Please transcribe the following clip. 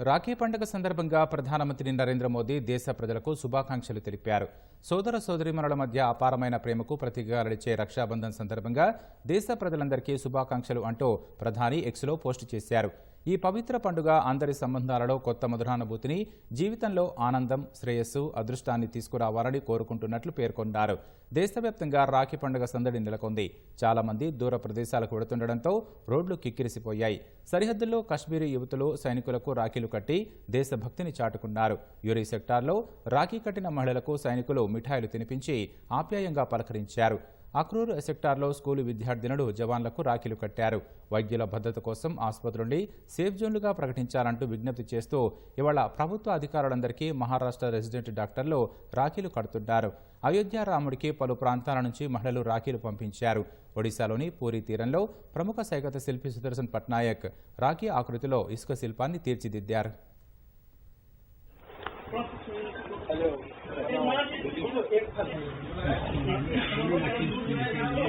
రాఖీ పండుగ సందర్భంగా ప్రధానమంత్రి నరేంద్ర మోదీ దేశ ప్రజలకు శుభాకాంక్షలు తెలిపారు. సోదర సోదరిమణుల మధ్య అపారమైన ప్రేమకు ప్రతీకగా నడిచే రక్షాబంధన్ సందర్భంగా దేశ ప్రజలందరికీ శుభాకాంక్షలు అంటూ ప్రధాని ఎక్స్లో పోస్టు చేశారు. ఈ పవిత్ర పండుగ అందరి సంబంధాలలో కొత్త మధురానుభూతిని జీవితంలో ఆనందం శ్రేయస్సు అదృష్టాన్ని తీసుకురావాలని కోరుకుంటున్నట్లు పేర్కొన్నారు. దేశవ్యాప్తంగా రాఖీ పండుగ సందడి నెలకొంది. చాలా మంది దూర ప్రదేశాలకు వెడుతుండటంతో రోడ్లు కిక్కిరిసిపోయాయి. సరిహద్దుల్లో కాశ్మీరీ యువతులు సైనికులకు రాఖీలు కట్టి దేశభక్తిని చాటుకున్నారు. యూరీ సెక్టార్లో రాఖీ కట్టిన మహిళలకు సైనికులు మిఠాయిలు తినిపించి ఆప్యాయంగా పలకరించారు. అక్రూర్ సెక్టార్లో స్కూలు విద్యార్థినులు జవాన్లకు రాఖీలు కట్టారు. వైద్యుల భద్రత కోసం ఆసుపత్రుల్ని సేఫ్ జోన్లుగా ప్రకటించాలంటూ విజ్ఞప్తి చేస్తూ ఇవాళ ప్రభుత్వ అధికారులందరికీ మహారాష్ట్ర రెసిడెంట్ డాక్టర్లు రాఖీలు కడుతున్నారు. అయోధ్యారాముడికి పలు ప్రాంతాల నుంచి మహిళలు రాఖీలు పంపించారు. ఒడిశాలోని పూరి తీరంలో ప్రముఖ సైకత శిల్పి సుదర్శన్ పట్నాయక్ రాఖీ ఆకృతిలో ఇసుక శిల్పాన్ని తీర్చిదిద్దారు. Obrigado.